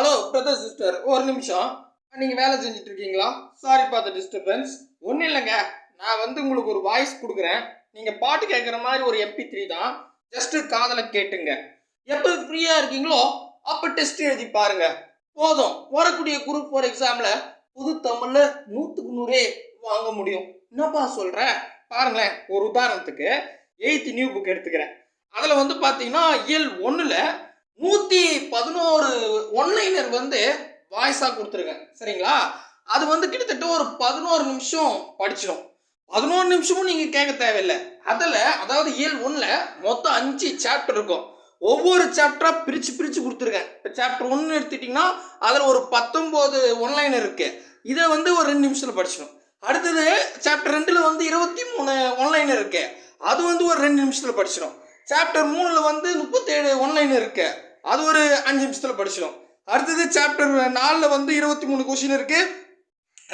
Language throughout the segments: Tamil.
ஹலோ பிரதர் சிஸ்டர் ஒரு நிமிஷம். நீங்கள் வேலை செஞ்சுட்டு இருக்கீங்களா சாரி பார்த்த டிஸ்டர்பன்ஸ் ஒன்றும் இல்லைங்க. நான் வந்து உங்களுக்கு ஒரு வாய்ஸ் கொடுக்குறேன். நீங்கள் பாட்டு கேட்குற மாதிரி ஒரு எம்பி த்ரீ தான். ஜஸ்ட்டு காதலை கேட்டுங்க. எப்போ ஃப்ரீயாக இருக்கீங்களோ அப்போ டெஸ்ட் எழுதி பாருங்க. போதும். வரக்கூடிய குரூப் ஃபோர் எக்ஸாமில் புது தமிழில் நூற்றுக்கு நூறே வாங்க முடியும். என்னப்பா சொல்கிறேன் பாருங்களேன் ஒரு உதாரணத்துக்கு எயித்து நியூ புக் எடுத்துக்கிறேன். அதில் வந்து பார்த்தீங்கன்னா இயல் ஒன்றில் நூற்றி பதினோரு ஒன்லைனர் வந்து வாய்ஸாக கொடுத்துருக்கேன் சரிங்களா? அது வந்து கிட்டத்தட்ட ஒரு பதினோரு நிமிஷம் படிச்சிடும். பதினோரு நிமிஷமும் நீங்கள் கேட்க தேவையில்லை. அதில் அதாவது இயல் ஒன்றில் மொத்தம் அஞ்சு சாப்டர் இருக்கும். ஒவ்வொரு சாப்டராக பிரித்து பிரித்து கொடுத்துருக்கேன் இப்போ சாப்டர் ஒன்று எடுத்துட்டிங்கன்னா அதில் ஒரு பத்தொம்போது ஒன்லைனர் இருக்குது இதை வந்து ஒரு ரெண்டு நிமிஷத்தில் படிச்சிடும். அடுத்தது சாப்டர் ரெண்டில் வந்து இருபத்தி மூணு ஒன்லைனர் இருக்கு. அது வந்து ஒரு ரெண்டு நிமிஷத்தில் படிச்சிடும். சாப்டர் மூணில் வந்து முப்பத்தேழு ஒன்லைன் இருக்கு. அது ஒரு அஞ்சு நிமிஷத்தில் படிச்சிடும் அடுத்தது சாப்டர் நாலில் வந்து இருபத்தி மூணு கொஷின் இருக்கு.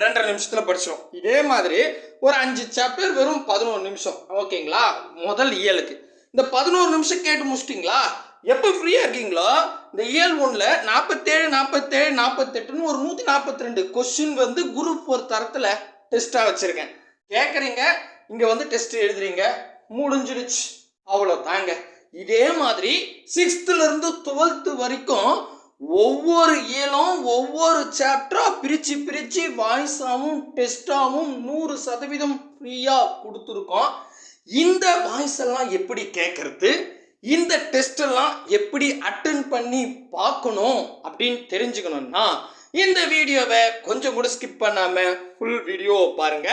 ரெண்டரை நிமிஷத்தில் படிச்சிடும் இதே மாதிரி ஒரு அஞ்சு சாப்டர் வெறும் பதினோரு நிமிஷம். ஓகேங்களா முதல் இயலுக்கு. இந்த பதினோரு நிமிஷம் கேட்டு முடிச்சிட்டிங்களா? எப்போ ஃப்ரீயாக இருக்கீங்களோ இந்த இயல் ஒன்றில் நாற்பத்தேழு நாற்பத்தேழு நாற்பத்தெட்டுன்னு ஒரு நூற்றி நாற்பத்தி ரெண்டு கொஷின் வந்து குரூப் ஒரு தரத்தில் டெஸ்ட்டாக வச்சுருக்கேன். கேட்குறீங்க இங்கே வந்து டெஸ்ட் எழுதுறீங்க. முடிஞ்சிடுச்சு. அவ்வளோ தாங்க இதே மாதிரி சிக்ஸ்த்துலேருந்து டுவெல்த்து வரைக்கும் ஒவ்வொரு இயலும் ஒவ்வொரு சாப்டராக பிரித்து பிரித்து வாய்ஸாகவும் டெஸ்ட்டாகவும் நூறு சதவீதம் ஃப்ரீயாக கொடுத்துருக்கோம். இந்த வாய்ஸ் எல்லாம் எப்படி கேட்கறது இந்த டெஸ்ட் எல்லாம் எப்படி அட்டன் பண்ணி பார்க்கணும் அப்படின்னு தெரிஞ்சுக்கணும்னா இந்த வீடியோவை கொஞ்சம் கூட ஸ்கிப் பண்ணாமல் ஃபுல் வீடியோ பாருங்க.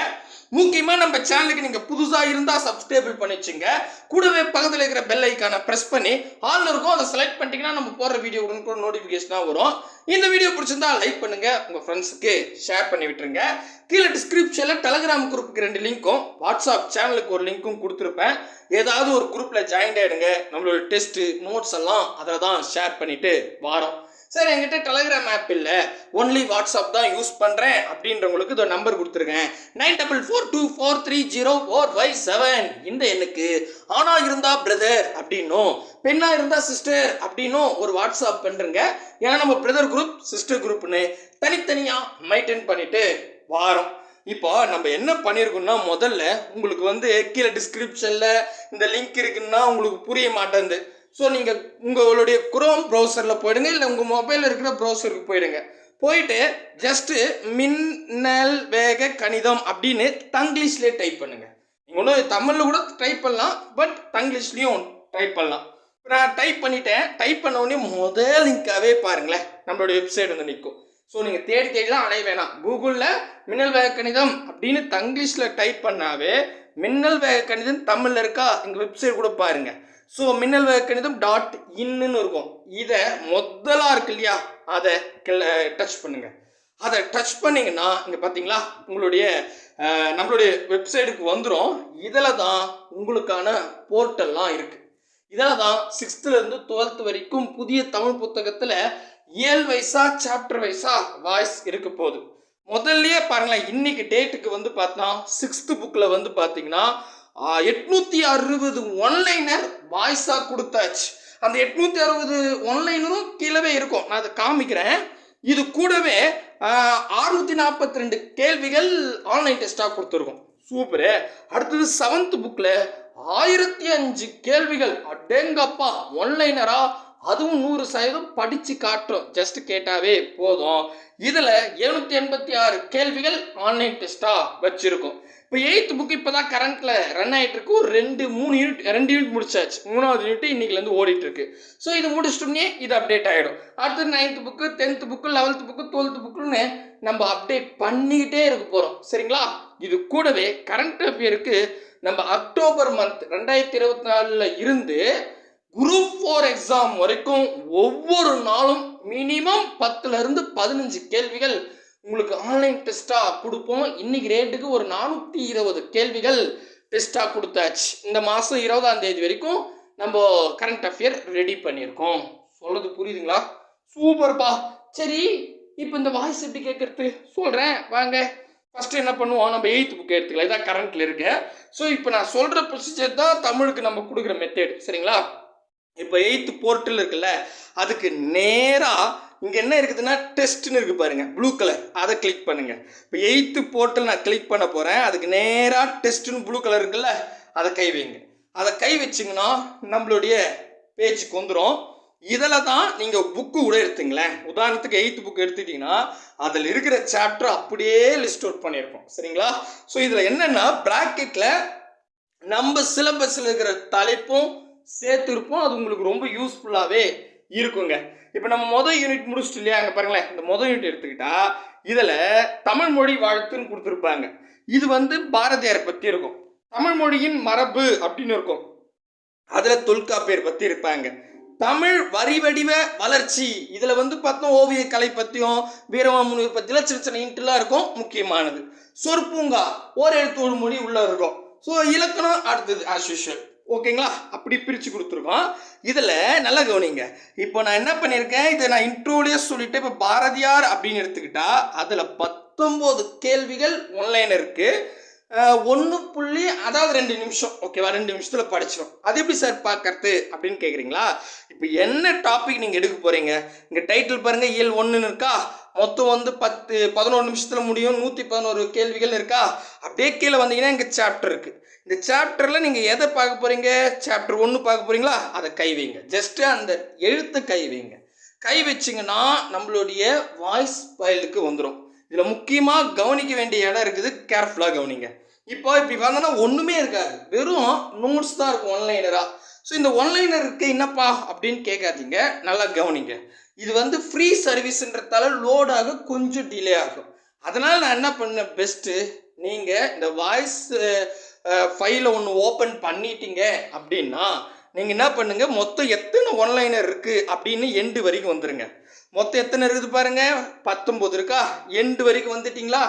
முக்கியமாக நம்ம சேனலுக்கு நீங்கள் புதுசாக இருந்தால் சப்ஸ்கிரைபிள் பண்ணி வச்சுங்க. கூடவே பக்கத்தில் இருக்கிற பெல் ஐக்கானை ப்ரெஸ் பண்ணி ஆல் இருக்கும் அதை செலக்ட் பண்ணிட்டீங்கன்னா நம்ம போடுற வீடியோ கூட நோட்டிஃபிகேஷனாக வரும். இந்த வீடியோ பிடிச்சிருந்தா லைக் பண்ணுங்க. உங்கள் ஃப்ரெண்ட்ஸுக்கு ஷேர் பண்ணி விட்டுருங்க. கீழே டிஸ்கிரிப்ஷனில் டெலகிராம் குரூப்புக்கு ரெண்டு லிங்க்கும் வாட்ஸ்அப் சேனலுக்கு ஒரு லிங்க்கும் கொடுத்துருப்பேன். ஏதாவது ஒரு குரூப்பில் ஜாயின் ஆகிடுங்க நம்மளோட டெஸ்ட்டு நோட்ஸ் எல்லாம் அதில் தான் ஷேர் பண்ணிட்டு வாரோம். சார் என்கிட்ட டெலகிராம் ஆப் இல்லை. ஒன்லி வாட்ஸ்அப் தான் யூஸ் பண்ணுறேன் அப்படின்றவங்களுக்கு இதோ நம்பர் கொடுத்துருக்கேன். Nine double four two four three zero four five seven. இந்த எண்ணுக்கு ஆனா இருந்தா பிரதர் அப்படின்னும் பெண்ணா இருந்தா சிஸ்டர் அப்படின்னும் ஒரு வாட்ஸ்அப் பண்ணுறங்க ஏன்னா நம்ம பிரதர் குரூப் சிஸ்டர் குரூப்னு தனித்தனியாக மெயின்டைன் பண்ணிட்டு வாரம். இப்போ நம்ம என்ன பண்ணியிருக்கோம்னா முதல்ல உங்களுக்கு வந்து கீழே டிஸ்கிரிப்ஷனில் இந்த லிங்க் இருக்குன்னா உங்களுக்கு புரிய மாட்டேங்குது ஸோ நீங்கள் உங்களுடைய குரோம் ப்ரௌசரில் போயிடுங்க இல்லை உங்கள் மொபைலில் இருக்கிற ப்ரௌசருக்கு போயிடுங்க. போயிட்டு ஜஸ்ட்டு மின்னல் வேக கணிதம் அப்படின்னு தங்கிலீஷ்லேயே டைப் பண்ணுங்கள் நீங்கள் ஒன்றும் தமிழில் கூட டைப் பண்ணலாம் பட் தங்கிலீஷ்லேயும் டைப் பண்ணலாம். நான் டைப் பண்ணிட்டேன் டைப் பண்ண முதல் லிங்க்காகவே பாருங்களேன் நம்மளுடைய வெப்சைட் வந்து நிற்கும். ஸோ நீங்கள் தேடி தேடிலாம் அலைய வேணாம். கூகுளில் மின்னல் வேக கணிதம் அப்படின்னு தங்கிலீஷில் டைப் பண்ணாவே மின்னல் வேக கணிதம் தமிழில் இருக்கா எங்கள் வெப்சைட் கூட பாருங்கள் ஸோ மின்னல் வேக கணிதம் டாட் இன்னுன்னு இருக்கும். இதை முதலாக இருக்கு இல்லையா? அதை டச் பண்ணுங்க. அதை டச் பண்ணிங்கன்னா இங்கே பார்த்தீங்களா உங்களுடைய நம்மளுடைய வெப்சைட்டுக்கு வந்துடும் இதில் தான் உங்களுக்கான போர்ட்டல்லாம் இருக்குது இதில் தான் சிக்ஸ்த்துலேருந்து டுவெல்த் வரைக்கும் புதிய தமிழ் புத்தகத்தில் இயல் வைஸா சாப்டர் வைஸா வாய்ஸ் இருக்க போகுது. முதல்லையே பாருங்களேன் இன்னைக்கு டேட்டுக்கு வந்து பார்த்தா சிக்ஸ்த்து புக்கில் வந்து பார்த்தீங்கன்னா எட்நூற்றி அறுபது ஒன்லைனர் வாய்ஸாக கொடுத்தாச்சு. அந்த எட்நூற்றி அறுபது ஒன்லைனரும் கீழவே இருக்கும். நான் அதை காமிக்கிறேன். இது கூடவே அறுநூற்றி நாற்பத்தி ரெண்டு கேள்விகள் ஆன்லைன் டெஸ்ட்டாக கொடுத்துருக்கோம். சூப்பரு. அடுத்தது செவன்த் புக்கில் ஆயிரத்தி அஞ்சு கேள்விகள். அடேங்கப்பா ஒன்லைனரா அதுவும் நூறு சதவீதம் படித்து காட்டுறோம். ஜஸ்ட் கேட்டாவே போதும். இதில் எழுநூற்றி எண்பத்தி ஆறு கேள்விகள் ஆன்லைன் டெஸ்ட்டாக வச்சுருக்கோம். இப்போ எயித்து புக் இப்போ தான் கரண்ட்டில் ரன் ஆகிட்டு இருக்கு ஒரு ரெண்டு மூணு யூனிட் ரெண்டு யூனிட் முடிச்சாச்சு. மூணாவது யூனிட் இன்னைக்குலேருந்து ஓடிட்டு இருக்கு ஸோ இது முடிச்சிட்டோம்னே இது அப்டேட் ஆகிடும் அடுத்து ninth book tenth book eleventh book twelfth புக்குன்னு நம்ம அப்டேட் பண்ணிக்கிட்டே இருக்க போகிறோம் சரிங்களா? இது கூடவே கரண்ட் அஃபேருக்கு நம்ம அக்டோபர் மந்த் ரெண்டாயிரத்தி இருபத்தி நாலில் இருந்து குரூப் ஃபோர் எக்ஸாம் வரைக்கும் ஒவ்வொரு நாளும் மினிமம் பத்துல இருந்து பதினஞ்சு கேள்விகள் உங்களுக்கு ஆன்லைன் டெஸ்ட்டாக கொடுப்போம். இன்னைக்கு ரேட்டுக்கு ஒரு நானூற்றி இருபது கேள்விகள் டெஸ்ட்டாக கொடுத்தாச்சு. இந்த மாதம் இருபதாம் தேதி வரைக்கும் நம்ம கரண்ட் அஃபேர் ரெடி பண்ணியிருக்கோம். சொல்றது புரியுதுங்களா? சூப்பர்ப்பா. சரி இப்போ இந்த வாய்ஸ் எப்படி கேட்கறது சொல்கிறேன் வாங்க. ஃபஸ்ட்டு என்ன பண்ணுவோம்? நம்ம எயித்து புக் எடுத்துக்கலாம். இதான் கரண்ட்டில் இருக்கு. ஸோ இப்போ நான் சொல்கிற ப்ரொசீஜர் தான் தமிழுக்கு நம்ம கொடுக்குற மெத்தேடு சரிங்களா? இப்போ எயித்து போர்ட்டல் இருக்குல்ல அதுக்கு நேராக இங்கே என்ன இருக்குதுன்னா டெஸ்ட்னு இருக்குது பாருங்கள் ப்ளூ கலர் அதை கிளிக் பண்ணுங்கள் இப்போ எயித்து போர்ட்டல் நான் கிளிக் பண்ண போகிறேன் அதுக்கு நேராக டெஸ்ட்டுன்னு ப்ளூ கலர் இருக்குல்ல அதை கை வைங்க. அதை கை வச்சிங்கன்னா நம்மளுடைய பேஜுக்கு வந்துடும் இதில் தான் நீங்கள் புக்கு கூட எடுத்துங்களேன். உதாரணத்துக்கு எயித்து புக் எடுத்துட்டிங்கன்னா அதில் இருக்கிற சாப்டர் அப்படியே லிஸ்ட் அவுட் பண்ணியிருக்கோம். சரிங்களா? ஸோ இதில் என்னென்னா ப்ராக்கெட்டில் நம்ம சிலபஸில் இருக்கிற தலைப்பும் சேர்த்துருப்போம் அது உங்களுக்கு ரொம்ப யூஸ்ஃபுல்லாகவே இருக்குங்க. இப்போ நம்ம மொதல் யூனிட் முடிச்சுட்டு இல்லையா? அங்கே பாருங்களேன். இந்த மொதல் யூனிட் எடுத்துக்கிட்டா இதில் தமிழ் மொழி வாழ்த்துன்னு கொடுத்துருப்பாங்க. இது வந்து பாரதியார் பற்றி இருக்கும். தமிழ் மொழியின் மரபு அப்படின்னு இருக்கும். அதில் தொல்காப்பியர் பற்றி இருப்பாங்க. தமிழ் வரி வடிவ வளர்ச்சி. இதில் வந்து பார்த்தோம் ஓவிய கலை பற்றியும் வீரமாமுனிவர் பற்றிலாம் சின்ன சின்ன இன்ட்லாம் இருக்கும். முக்கியமானது. சொற்பூங்கா ஓர் எழுத்து ஒரு மொழி உள்ளே இருக்கும். ஸோ இலக்கணம் அடுத்தது ஆஸ் யூஷுவல் ஓகேங்களா? அப்படி பிரித்து கொடுத்துருக்கோம். இதில் நல்லா கவனிங்க. இப்போ நான் என்ன பண்ணியிருக்கேன்? இதை நான் இன்ட்ரோலேயே சொல்லிட்டு இப்போ பாரதியார் அப்படின்னு எடுத்துக்கிட்டா அதில் பத்தொம்போது கேள்விகள் ஒன்லைன் இருக்குது ஒன்று புள்ளி அதாவது ரெண்டு நிமிஷம். ஓகேவா? ரெண்டு நிமிஷத்தில் படிச்சிடும் அது எப்படி சார் பார்க்கறது அப்படின்னு கேட்குறீங்களா இப்போ என்ன டாபிக் நீங்கள் எடுக்க போகிறீங்க இங்கே டைட்டில் பாருங்கள் இயல் ஒன்றுன்னு இருக்கா? மொத்தம் வந்து பத்து பதினோரு நிமிஷத்தில் முடியும். நூற்றி பதினோரு கேள்விகள் இருக்கா? அப்படியே கீழே வந்தீங்கன்னா இங்கே சாப்டர் இருக்குது இந்த சாப்டரில் நீங்கள் எதை பார்க்க போகிறீங்க சாப்டர் ஒன்று பார்க்க போகிறீங்களா அதை கை வைங்க. ஜஸ்ட்டு அந்த எழுத்து கை வைங்க. கை வச்சிங்கன்னா நம்மளுடைய வாய்ஸ் ஃபைலுக்கு வந்துடும் இதில் முக்கியமாக கவனிக்க வேண்டிய இடம் இருக்குது. கேர்ஃபுல்லாக கவனிங்க. இப்போ இப்படி பார்த்தோன்னா ஒன்றுமே இருக்காது. வெறும் நோட்ஸ் தான் இருக்கும் ஒன்லைனராக ஸோ இந்த ஒன்லைனருக்கு என்னப்பா அப்படின்னு கேட்காதீங்க. நல்லா கவனிங்க. இது வந்து ஃப்ரீ சர்வீஸ்ன்றதால லோடாக கொஞ்சம் டிலே ஆகும். அதனால் நான் என்ன பண்ணேன்? பெஸ்ட்டு நீங்கள் இந்த வாய்ஸ் ஃபைலை ஒன்று ஓப்பன் பண்ணிட்டீங்க அப்படின்னா நீங்கள் என்ன பண்ணுங்கள் மொத்தம் எத்தனை ஒன்லைனர் இருக்குது அப்படின்னு எண்டு வரைக்கும் வந்துருங்க. மொத்தம் எத்தனை இருக்குது பாருங்க? பத்தொம்போது இருக்கா? எண்டு வரைக்கும் வந்துட்டிங்களா?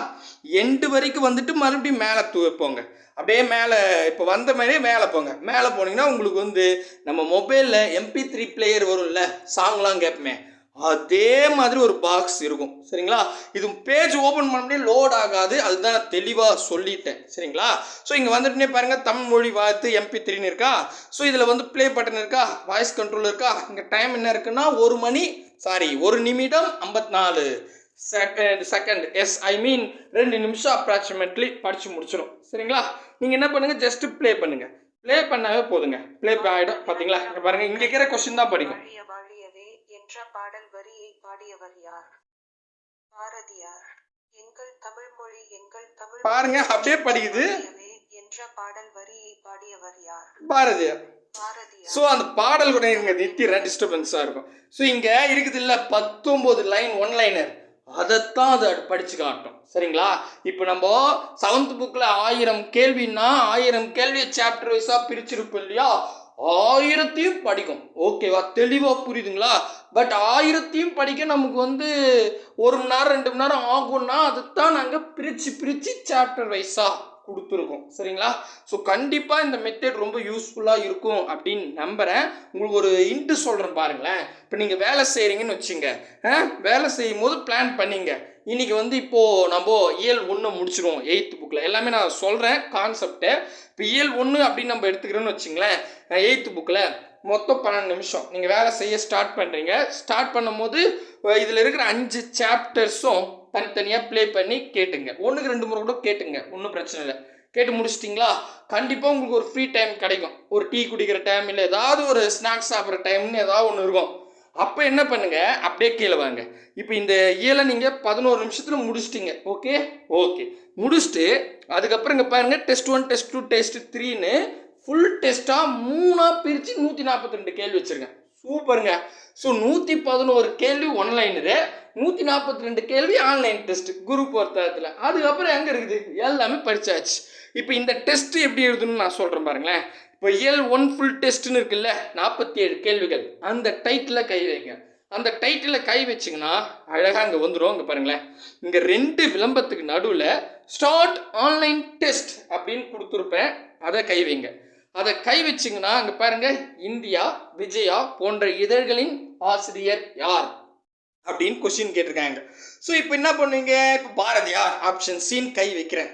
எண்டு வரைக்கும் வந்துட்டு மறுபடியும் மேலே தூ போங்க. அப்படியே மேலே இப்போ வந்த மாதிரியே மேலே போங்க. மேலே போனீங்கன்னா உங்களுக்கு வந்து நம்ம மொபைலில் எம்பி த்ரீ பிளேயர் வரும்ல சாங்லாம் கேட்போமே. அதே மாதிரி ஒரு பாக்ஸ் இருக்கும். சரிங்களா? இது பேஜ் ஓப்பன் பண்ண முடியே லோட் ஆகாது. அதுதான் நான் தெளிவாக சொல்லிட்டேன். சரிங்களா? ஸோ இங்கே வந்துட்டுனே பாருங்கள் தமிழ் மொழி வாழ்த்து எம்பி த்ரீன்னு இருக்கா? ஸோ இதில் வந்து ப்ளே பட்டன் இருக்கா? வாய்ஸ் கண்ட்ரோல் இருக்கா? இங்கே டைம் என்ன இருக்குன்னா ஒரு மணி சாரி ஒரு நிமிடம் ஐம்பத்தி நாலு second second yes I mean ரெண்டு நிமிஷம் அப்ராக்சிமேட்லி படித்து முடிச்சிடும் சரிங்களா? நீங்கள் என்ன பண்ணுங்கள் ஜஸ்ட்டு ப்ளே பண்ணுங்கள் ப்ளே பண்ணாவே போதுங்க. ப்ளே ஆகிடும் பார்த்தீங்களா இங்கே பாருங்கள் இங்கே இருக்கிற கொஸ்டின் தான் படிக்கும். என்ற பாடல் வரியை பாடியவர் யார்? பாரதியார். எங்கள் தமிழ் மொழி எங்கள் தமிழ் பாருங்க, அப்படியே படிக்குது. என்ற பாடல் வரியை பாடியவர் யார்? பாரதியார். ஸோ அந்த பாடல் கூட இங்கே நிறுத்திடுறேன் டிஸ்டர்பன்ஸாக இருக்கும். ஸோ இங்கே இருக்குது இல்லை பத்தொம்போது லைன் ஒன் லைனர் அதைத்தான் அது படித்து காட்டும். சரிங்களா? இப்போ நம்ம செவன்த் புக்கில் ஆயிரம் கேள்வின்னா ஆயிரம் கேள்வியை சாப்டர் வைஸாக பிரிச்சிருப்போம் இல்லையா? ஆயிரத்தையும் படிக்கும். ஓகேவா? தெளிவாக புரியுதுங்களா? பட் ஆயிரத்தையும் படிக்க நமக்கு வந்து ஒரு மணி நேரம் ரெண்டு மணி நேரம் ஆகும்னா அதுதான் நாங்கள் பிரித்து பிரித்து சாப்டர் வைஸாக கொடுத்துருக்கோம். சரிங்களா? ஸோ கண்டிப்பாக இந்த மெத்தட் ரொம்ப யூஸ்ஃபுல்லாக இருக்கும் அப்படின்னு நம்புகிறேன் உங்களுக்கு ஒரு இன்ட்டு சொல்கிறேன் பாருங்களேன். இப்போ நீங்கள் வேலை செய்கிறீங்கன்னு வச்சுங்க. ஆ, வேலை செய்யும் போது பிளான் பண்ணிங்க. இன்னைக்கு வந்து இப்போது நம்ம இயல் ஒன்று முடிச்சிடுவோம் எயித்து புக்கில் எல்லாமே நான் சொல்கிறேன் கான்செப்டை இப்போ இயல் ஒன்று அப்படின்னு நம்ம எடுத்துக்கிறோன்னு வச்சுங்களேன் எயித்து புக்கில் மொத்தம் பன்னெண்டு நிமிஷம். நீங்கள் வேலை செய்ய ஸ்டார்ட் பண்ணுறீங்க ஸ்டார்ட் பண்ணும்போது இதில் இருக்கிற அஞ்சு சாப்டர்ஸும் தனித்தனியாக ப்ளே பண்ணி கேட்டுங்க. ஒன்றுக்கு ரெண்டு முறை கூட கேட்டுங்க. ஒன்றும் பிரச்சனை இல்லை. கேட்டு முடிச்சிட்டிங்களா? கண்டிப்பாக உங்களுக்கு ஒரு ஃப்ரீ டைம் கிடைக்கும். ஒரு டீ குடிக்கிற டைம் இல்லை ஏதாவது ஒரு ஸ்நாக்ஸ் சாப்பிட்ற டைம்னு ஏதாவது ஒன்று இருக்கும். அப்போ என்ன பண்ணுங்க? அப்படியே கீழே வாங்க. இப்போ இந்த இயலை நீங்கள் பதினோரு நிமிஷத்தில் முடிச்சிட்டிங்க. ஓகே ஓகே முடிச்சுட்டு அதுக்கப்புறம் இங்கே பாருங்கள் test one test two test த்ரீன்னு ஃபுல் டெஸ்ட்டாக மூணாக பிரித்து நூற்றி நாற்பத்தி ரெண்டு கேள்வி வச்சுருக்கேன் சூப்பருங்க. ஸோ நூற்றி பதினோரு கேள்வி ஒன்லைனரு நூற்றி நாற்பத்தி ரெண்டு கேள்வி ஆன்லைன் டெஸ்ட் குரூப் ஒருத்தரத்தில் அதுக்கப்புறம் எங்கே இருக்குது? எல்லாமே படிச்சாச்சு. இப்போ இந்த டெஸ்ட் எப்படி எழுதணும்னு நான் சொல்கிறேன் பாருங்களேன். இப்போ இயல் ஒன் ஃபுல் டெஸ்ட்னு இருக்குல்ல நாற்பத்தி ஏழு கேள்விகள். அந்த டைட்டில் கை வைங்க. அந்த டைட்டில் கை வச்சிங்கன்னா அழகாக அங்கே வந்துடும் அங்கே பாருங்களேன். இங்கே ரெண்டு விளம்பரத்துக்கு நடுவில் ஸ்டார்ட் ஆன்லைன் டெஸ்ட் அப்படின்னு கொடுத்துருப்பேன். அதை கை வைங்க. அதை கை வச்சிங்கன்னா அங்கே பாருங்க இந்தியா விஜயா போன்ற இதழ்களின் ஆசிரியர் யார்? அப்படின்னு கொஸ்டின் கேட்டிருக்காங்க. ஸோ இப்போ என்ன பண்ணுவீங்க? இப்போ பாரதியார் ஆப்ஷன் சின்னு கை வைக்கிறேன்.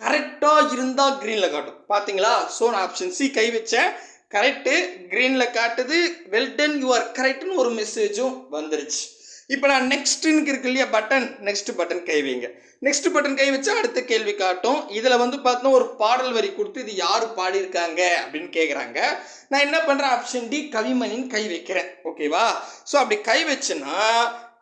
கரெக்டாக இருந்தால் க்ரீனில் காட்டும். பார்த்தீங்களா ஸோ நான் ஆப்ஷன் சி கை வச்சேன். கரெக்டு க்ரீனில் காட்டுது. வெல் டன் யூ ஆர் கரெக்டுன்னு ஒரு மெசேஜும் வந்துருச்சு. இப்போ நான் நெக்ஸ்ட்டுன்னு இருக்கு இல்லையா பட்டன் நெக்ஸ்ட் பட்டன் கை வைங்க. நெக்ஸ்ட் பட்டன் கை வச்சா அடுத்த கேள்வி காட்டும். இதில் வந்து பார்த்தோன்னா ஒரு பாடல் வரி கொடுத்து இது யார் பாடியிருக்காங்க அப்படின்னு கேட்குறாங்க நான் என்ன பண்ணுறேன் ஆப்ஷன் டி கவிமணின்னு கை வைக்கிறேன். ஓகேவா ஸோ அப்படி கை வச்சேன்னா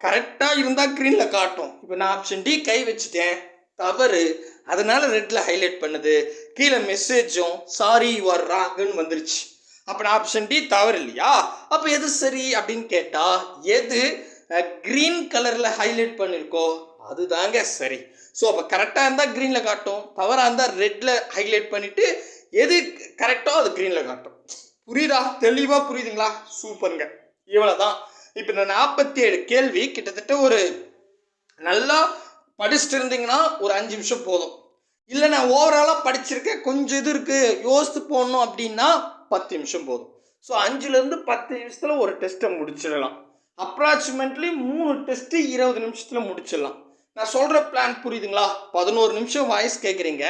கரெக்டாக இருந்தால் க்ரீனில் காட்டும். இப்போ நான் ஆப்ஷன் டி கை வச்சுட்டேன். தவறு. அதனால ரெட்டில் ஹைலைட் பண்ணுது. கீழே மெசேஜும் சாரி யுவர் ராங்குன்னு வந்துருச்சு. அப்போ நான் ஆப்ஷன் டி தவறு இல்லையா? அப்போ எது சரி அப்படின்னு கேட்டால் எது க்ரீன் கலரில் ஹைலைட் பண்ணியிருக்கோ அதுதாங்க சரி. ஸோ அப்போ கரெக்டாக இருந்தால் க்ரீனில் காட்டும் தவறாக இருந்தால் ரெட்டில் ஹைலைட் பண்ணிவிட்டு எது கரெக்டோ அது க்ரீனில் காட்டும். புரியுதா? தெளிவாக புரியுதுங்களா? சூப்பருங்க. இவ்வளோ தான் இப்போ இந்த நாற்பத்தி ஏழு கேள்வி கிட்டத்தட்ட ஒரு நல்லா படிச்சுட்டு இருந்தீங்கன்னா ஒரு அஞ்சு நிமிஷம் போதும். இல்லை நான் ஓவராலாக படிச்சிருக்கேன். கொஞ்சம் இது இருக்குது யோசித்து போடணும் அப்படின்னா பத்து நிமிஷம் போதும். ஸோ அஞ்சுலேருந்து பத்து நிமிஷத்தில் ஒரு டெஸ்ட்டை முடிச்சிடலாம். அப்ராக்சிமேட்லி மூணு டெஸ்ட்டு இருபது நிமிஷத்தில் முடிச்சிடலாம். நான் சொல்கிற பிளான் புரியுதுங்களா? பதினோரு நிமிஷம் வாய்ஸ் கேட்குறீங்க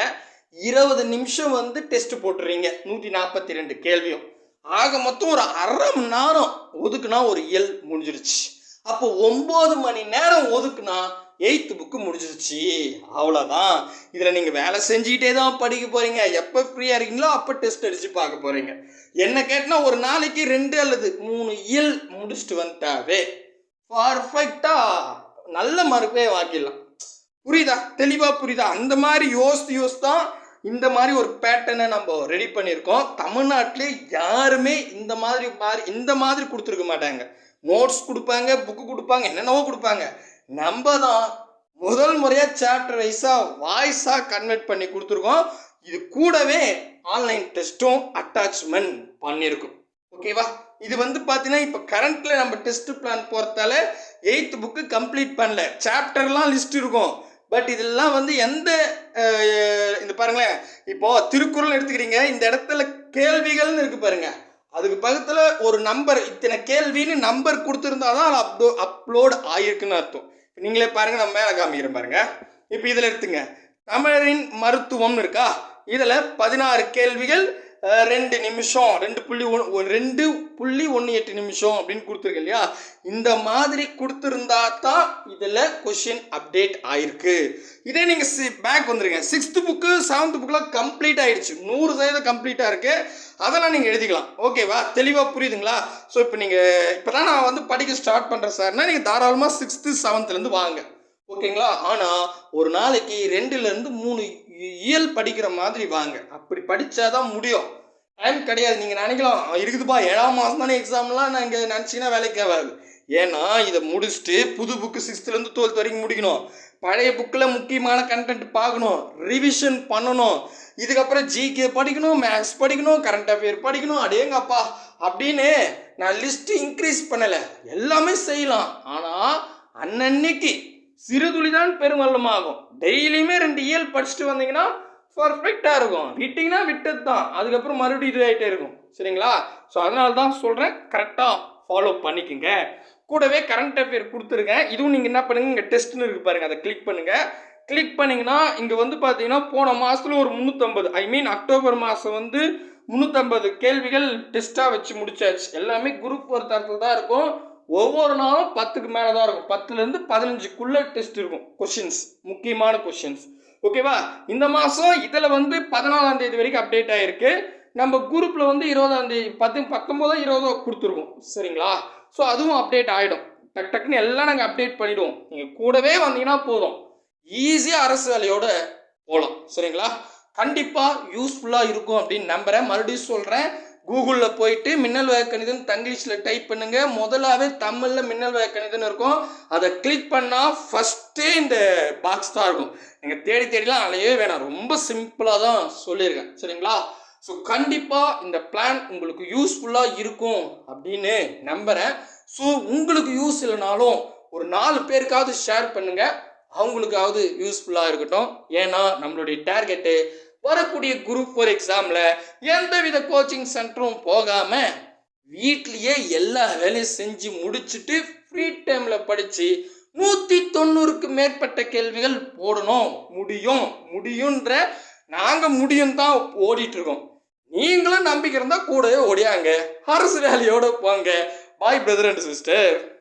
இருபது நிமிஷம் வந்து டெஸ்ட் போட்டுறீங்க. நூற்றி நாற்பத்தி ரெண்டு கேள்வியும். ஆக மொத்தம் ஒரு அரை மணி நேரம் ஒதுக்குனா ஒரு இயல் முடிஞ்சிருச்சு. அப்போ ஒம்பது மணி நேரம் ஒதுக்குனா எயித்து புக்கு முடிஞ்சிருச்சு. அவ்வளோதான் இதில் நீங்கள் வேலை செஞ்சுக்கிட்டே தான் படிக்க போகிறீங்க எப்போ ஃப்ரீயாக இருக்கீங்களோ அப்போ டெஸ்ட் அடித்து பார்க்க போகிறீங்க என்ன கேட்டால் ஒரு நாளைக்கு ரெண்டு அல்லது மூணு இயல் முடிச்சுட்டு வந்துட்டாவே. பர்ஃபெக்டாக நல்ல மார்க்கே வாக்கிடலாம் புரியுதா? தெளிவாக புரியுதா? அந்த மாதிரி யோசித்து யோசித்து தான் இந்த மாதிரி ஒரு பேட்டர்னை நம்ம ரெடி பண்ணியிருக்கோம். தமிழ்நாட்டிலே யாருமே இந்த மாதிரி மாதிரி இந்த மாதிரி கொடுத்துருக்க மாட்டாங்க. நோட்ஸ் கொடுப்பாங்க புக்கு கொடுப்பாங்க என்னென்னவோ கொடுப்பாங்க. நம்ம தான் முதல் முறையாக சாப்டர் வைஸாக வாய்ஸாக கன்வெர்ட் பண்ணி கொடுத்துருக்கோம். இது கூடவே ஆன்லைன் டெஸ்ட்டும் அட்டாச்மெண்ட் பண்ணியிருக்கோம். ஓகேவா இது வந்து பார்த்தீங்கன்னா இப்போ கரண்ட்டில் நம்ம டெஸ்ட் பிளான் போகிறதால எயித்து புக்கு கம்ப்ளீட் பண்ணல. சாப்டர்லாம் லிஸ்ட் இருக்கும். பட் இதெல்லாம் வந்து எந்த இந்த பாருங்களேன். இப்போது திருக்குறள் எடுத்துக்கிறீங்க. இந்த இடத்துல கேள்விகள்னு இருக்குது பாருங்கள் அதுக்கு பக்கத்தில் ஒரு நம்பர் இத்தனை கேள்வின்னு நம்பர் கொடுத்துருந்தா தான் அது அப்டோ அப்லோட் ஆகிருக்குன்னு அர்த்தம். நீங்களே பாருங்க நம்ம மேலே காமிக்கிறேன் பாருங்க. இப்போ இதில் எடுத்துங்க. தமிழரின் மருத்துவம்னு இருக்கா? இதில் பதினாறு கேள்விகள் ரெண்டு நிமிஷம் ரெண்டு புள்ளி ஒன் ரெண்டு புள்ளி ஒன்று எட்டு நிமிஷம் அப்படின்னு கொடுத்துருக்கு இல்லையா? இந்த மாதிரி கொடுத்துருந்தா தான் இதில் கொஷின் அப்டேட் ஆயிருக்கு. இதே நீங்கள் சி பேக் வந்துருங்க. சிக்ஸ்த்து புக்கு செவன்த் புக்கெலாம் கம்ப்ளீட் ஆயிடுச்சு. நூறு சதவீதம் கம்ப்ளீட்டாக இருக்குது அதெல்லாம் நீங்கள் எழுதிக்கலாம். ஓகேவா தெளிவாக புரியுதுங்களா? ஸோ இப்போ நீங்கள் இப்போ தான் நான் வந்து படிக்க ஸ்டார்ட் பண்ணுறேன் சார்னா நீங்கள் தாராளமாக சிக்ஸ்த்து செவன்த்துலேருந்து வாங்க. ஓகேங்களா ஆனால் ஒரு நாளைக்கு ரெண்டுலேருந்து மூணு இயல் படிக்கிற மாதிரி வாங்க. அப்படி படித்தாதான் முடியும். டைம் கிடையாது. நீங்கள் நினைக்கலாம் இருக்குதுப்பா ஏழாம் மாதம் தானே எக்ஸாம்லாம் நாங்கள் நினச்சிங்கன்னா வேலைக்கு ஆகாது. ஏன்னா இதை முடிச்சுட்டு புது புக்கு சிக்ஸ்த்துலேருந்து டுவெல்த் வரைக்கும் முடிக்கணும். பழைய புக்கில் முக்கியமான கண்டென்ட் பார்க்கணும். ரிவிஷன் பண்ணணும். இதுக்கப்புறம் ஜிகே படிக்கணும் மேக்ஸ் படிக்கணும் கரண்ட் அஃபேர் படிக்கணும். அடேங்கப்பா அப்படின்னு நான் லிஸ்ட்டு இன்க்ரீஸ் பண்ணலை. எல்லாமே செய்யலாம். ஆனால் அன்னன்னைக்கு சிறுதுளி தான் பெருமல்லமாகும் டெய்லியுமே ரெண்டு இயல் படிச்சுட்டு வந்தீங்கன்னா பர்ஃபெக்டாக இருக்கும். விட்டிங்கன்னா விட்டது தான் அதுக்கப்புறம் மறுபடியும் இது ஆகிட்டே இருக்கும். சரிங்களா? ஸோ அதனால தான் சொல்கிறேன் கரெக்டாக ஃபாலோ பண்ணிக்கோங்க. கூடவே கரண்ட் அஃபேர் கொடுத்துருக்கேன் இதுவும் நீங்கள் என்ன பண்ணுங்க இங்கே டெஸ்ட்னு இருக்கு பாருங்கள் அதை கிளிக் பண்ணுங்கள் கிளிக் பண்ணிங்கன்னா இங்கே வந்து பார்த்தீங்கன்னா போன மாதத்துல ஒரு முந்நூற்றம்பது ஐ மீன் அக்டோபர் மாதம் வந்து முந்நூற்றம்பது கேள்விகள் டெஸ்ட்டாக வச்சு முடிச்சாச்சு. எல்லாமே குரூப் ஒரு தரத்தில் தான் இருக்கும். ஒவ்வொரு நாளும் பத்துக்கு மேலே தான் இருக்கும் பத்துலேருந்து பதினஞ்சுக்குள்ளே டெஸ்ட் இருக்கும். கொஷின்ஸ் முக்கியமான கொஷின்ஸ் ஓகேவா இந்த மாதம் இதில் வந்து பதினாலாம் தேதி வரைக்கும் அப்டேட் ஆகிருக்கு நம்ம குரூப்பில் வந்து இருபதாம் தேதி பத்து பத்தொம்போதோ இருபதோ கொடுத்துருக்கோம் சரிங்களா? ஸோ அதுவும் அப்டேட் ஆகிடும் டக் டக்குன்னு எல்லாம் நாங்கள் அப்டேட் பண்ணிவிடுவோம் நீங்கள் கூடவே வந்தீங்கன்னா போதும். ஈஸியாக அரசு வேலையோட போகலாம் சரிங்களா? கண்டிப்பாக யூஸ்ஃபுல்லாக இருக்கும் அப்படின்னு நம்புகிறேன் மறுபடியும் சொல்கிறேன் கூகுளில் போயிட்டு மின்னல் வேக தங்கிலீஷில் டைப் பண்ணுங்க. முதலாவே தமிழில் மின்னல் வேக இருக்கும். அதை கிளிக் பண்ணால் ஃபஸ்ட்டே இந்த பாக்ஸ் தான் இருக்கும். நீங்கள் தேடி தேடிலாம் அலையவே வேணாம். ரொம்ப சிம்பிளாக தான் சொல்லியிருக்கேன். சரிங்களா? ஸோ கண்டிப்பாக இந்த பிளான் உங்களுக்கு யூஸ்ஃபுல்லாக இருக்கும் அப்படின்னு நம்புகிறேன் ஸோ உங்களுக்கு யூஸ் இல்லைனாலும் ஒரு நாலு பேருக்காவது ஷேர் பண்ணுங்கள் அவங்களுக்காவது யூஸ்ஃபுல்லாக இருக்கட்டும். ஏன்னா நம்மளுடைய டார்கெட்டு வரக்கூடிய குரூப் ஃபோர் எக்ஸாமில் எந்தவித கோச்சிங் சென்டரும் போகாமல் வீட்லேயே எல்லா வேலையும் செஞ்சு முடிச்சுட்டு ஃப்ரீ டைமில் படித்து நூற்றி தொண்ணூறுக்கு மேற்பட்ட கேள்விகள் போடணும். முடியும். முடியுன்ற நாங்கள் முடியும் தான் ஓடிட்டுருக்கோம். நீங்களும் நம்பிக்கை இருந்தால் கூடவே ஓடியாங்க. அரசு வேலையோடு போங்க. பாய் பிரதர் அண்ட் சிஸ்டர்